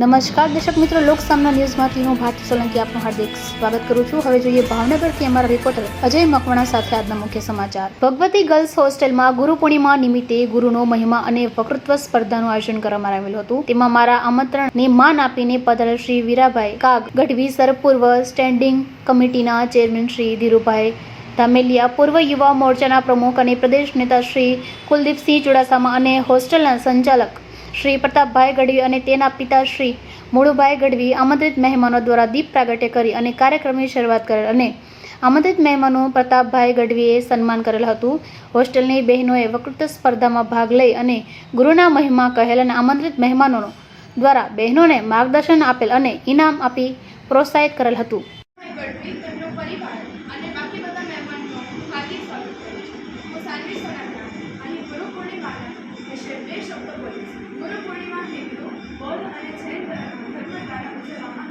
નમસ્કાર દર્શક મિત્રો, લોક સામના ન્યૂઝમાંથી હું ભારતી સોલંકી આપનું હાર્દિક સ્વાગત કરું છું. હવે જોઈએ ભાવનગરથી અમારા રિપોર્ટર અજય મકવાણા સાથે આજના મુખ્ય સમાચાર. ભગવતી ગર્લ્સ હોસ્ટેલમાં ગુરુ પૂર્ણિમા નિમિત્તે ગુરુનો મહિમા અને વક્તૃત્વ સ્પર્ધાનું આયોજન કરવામાં આવેલું હતું. તેમાં મારા આમંત્રણને માન આપીને પધારેલ શ્રી વીરાભાઈ કાગ, ગઢવી સર પૂર્વ સ્ટેન્ડિંગ કમિટીના ચેરમેન શ્રી ધીરુભાઈ ધામેલિયા, પૂર્વ યુવા મોરચાના પ્રમુખ અને પ્રદેશ નેતા શ્રી કુલદીપસિંહ ચુડાસામા અને હોસ્ટેલના સંચાલક શ્રી પ્રતાપભાઈ ગઢવી અને તેના પિતા શ્રી મુળુભાઈ ગઢવી આમંત્રિત મહેમાનો દ્વારા દીપ પ્રાગટ્ય કરી અને કાર્યક્રમની શરૂઆત કરેલ અને આમંત્રિત મહેમાનો પ્રતાપભાઈ ગઢવીએ સન્માન કરેલ હતું. હોસ્ટેલની બહેનોએ વકૃત સ્પર્ધામાં ભાગ લઈ અને ગુરુના મહિમા કહેલ અને આમંત્રિત મહેમાનો દ્વારા બહેનોને માર્ગદર્શન આપેલ અને ઇનામ આપી પ્રોત્સાહિત કરેલ હતું. અને બાકી બધા મહેમાનનો સ્વાગત કરું હું સાનવી સોનારા